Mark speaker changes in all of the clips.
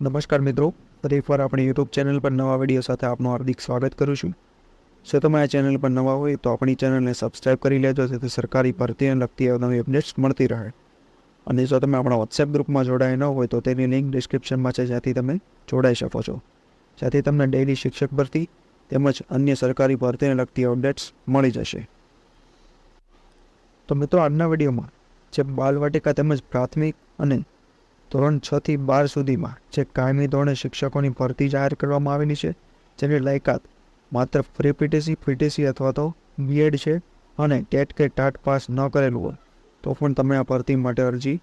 Speaker 1: નમસ્કાર મિત્રો ફરી એકવાર આપણી યુટ્યુબ ચેનલ પર નવા વીડિયો સાથે આપનું હાર્દિક સ્વાગત કરું છું. જો તમે આ ચેનલ પર નવા હોય તો આપણી ચેનલને સબસ્ક્રાઇબ કરી લેજો, જેથી સરકારી ભરતીને લગતી નવી અપડેટ્સ મળતી રહે. અને જો તમે આપણા વોટ્સએપ ગ્રુપમાં જોડાયા ન હોય તો તેની લિંક ડિસ્ક્રિપ્શનમાં છે, જ્યાંથી તમે જોડાઈ શકો છો. જ્યાંથી તમને ડેઇલી શિક્ષક ભરતી તેમજ અન્ય સરકારી ભરતીને લગતી અપડેટ્સ મળી જશે. તો મિત્રો, આજના વિડીયોમાં જે બાલવાટિકા તેમજ પ્રાથમિક અને ધોરણ છ થી બાર સુધીમાં જે કાયમી ધોરણે શિક્ષકોની ભરતી જાહેર કરવામાં આવેલી છે, જેની લાયકાત માત્ર પ્રી પીટીસી પીટીસી અથવા તો બીએડ છે અને ટેટ કે ટાટ પાસ ન કરેલું હોય, તો પણ તમે આ ભરતી માટે અરજી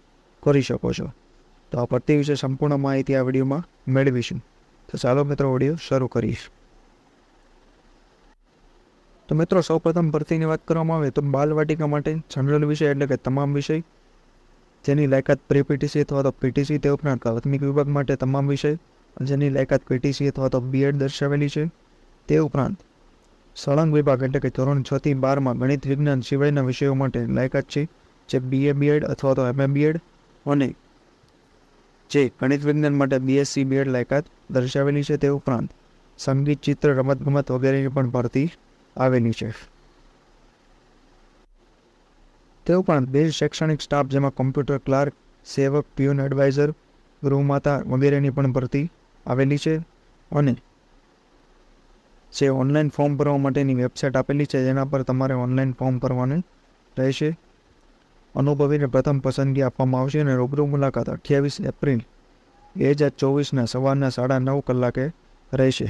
Speaker 1: કરી શકો છો. તો આ ભરતી વિશે સંપૂર્ણ માહિતી આ વિડીયોમાં મેળવીશું. તો ચાલો મિત્રો વીડિયો શરૂ કરીશ તો મિત્રો સૌપ્રથમ ભરતીની વાત કરવામાં આવે તો બાલવાટિકા માટે જનરલ વિષય એટલે કે તમામ વિષય જેની લાયકાત પ્રી પીટીસી અથવા તો પીટીસી તે ઉપરાંત પ્રાથમિક વિભાગ માટે તમામ વિષય, જેની લાયકાત પીટીસી અથવા તો બીએડ દર્શાવેલી છે, તે ઉપરાંત સળંગ વિભાગ એટલે કે ધોરણ છ થી બારમાં ગણિત, વિજ્ઞાન સિવાયના વિષયો માટે લાયકાત છે, જે બીએ બીએડ અથવા તો એમએ બીએડ અને જે ગણિત વિજ્ઞાન માટે બીએસસી બીએડ લાયકાત દર્શાવેલી છે, તે ઉપરાંત સંગીત, ચિત્ર રમતગમત વગેરેની પણ ભરતી આવેલી છે. તે ઉપરાંત બે શૈક્ષણિક સ્ટાફ જેમાં કોમ્પ્યુટર ક્લાર્ક સેવક પ્યુન એડવાઇઝર ગૃહમાતા વગેરેની પણ ભરતી આવેલી છે અને જે ઓનલાઈન ફોર્મ ભરવા માટેની વેબસાઇટ આપેલી છે, જેના પર તમારે ઓનલાઈન ફોર્મ ભરવાનું રહેશે. અનુભવીને પ્રથમ પસંદગી આપવામાં આવશે અને રૂબરૂ મુલાકાત અઠ્યાવીસ એપ્રિલ બે હજાર ચોવીસના સવારના સાડા નવ કલાકે રહેશે.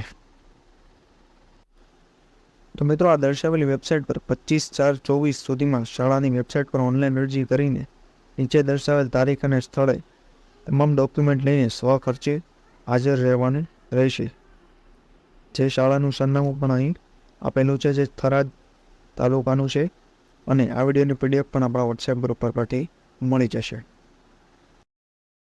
Speaker 1: તો મિત્રો આ દર્શાવેલી વેબસાઇટ પર પચીસ ચાર ચોવીસ સુધીમાં શાળાની વેબસાઇટ પર ઓનલાઈન અરજી કરીને નીચે દર્શાવેલ તારીખ અને સ્થળે તમામ ડોક્યુમેન્ટ લઈને સ્વ ખર્ચે હાજર રહેવાનું રહેશે. જે શાળાનું સરનામું પણ અહીં આપેલું છે, જે થરાદ તાલુકાનું છે અને આ વિડીયોની પીડીએફ પણ આપણા વોટ્સએપ ગ્રુપ પર પરથી મળી જશે.